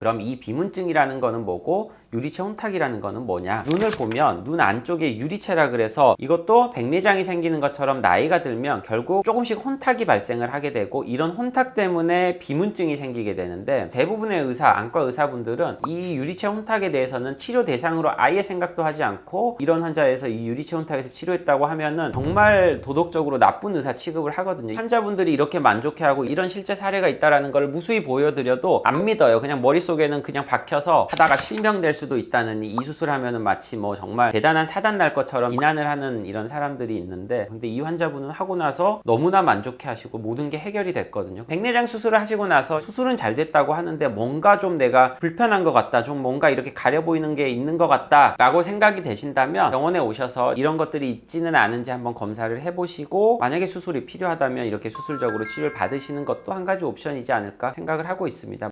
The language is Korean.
그럼 이 비문증이라는 거는 뭐고 유리체 혼탁이라는 거는 뭐냐? 눈을 보면 눈 안쪽에 유리체라 그래서 이것도 백내장이 생기는 것처럼 나이가 들면 결국 조금씩 혼탁이 발생을 하게 되고 이런 혼탁 때문에 비문증이 생기게 되는데 대부분의 의사, 안과 의사분들은 이 유리체 혼탁에 대해서는 치료 대상으로 아예 생각도 하지 않고 이런 환자에서 이 유리체 혼탁에서 치료했다고 하면은 정말 도덕적으로 나쁜 의사 취급을 하거든요. 환자분들이 이렇게 만족해하고 이런 실제 사례가 있다라는 걸 무수히 보여드려도 안 믿어요. 그냥 머릿속 에는 그냥 박혀서 하다가 실명될 수도 있다는 이 수술하면은 마치 뭐 정말 대단한 사단 날 것처럼 비난을 하는 이런 사람들이 있는데 근데 이 환자분은 하고 나서 너무나 만족해 하시고 모든 게 해결이 됐거든요. 백내장 수술을 하시고 나서 수술은 잘 됐다고 하는데 뭔가 좀 내가 불편한 것 같다. 좀 뭔가 이렇게 가려 보이는 게 있는 것 같다. 라고 생각이 되신다면 병원에 오셔서 이런 것들이 있지는 않은지 한번 검사를 해보시고 만약에 수술이 필요하다면 이렇게 수술적으로 치료를 받으시는 것도 한 가지 옵션이지 않을까 생각을 하고 있습니다.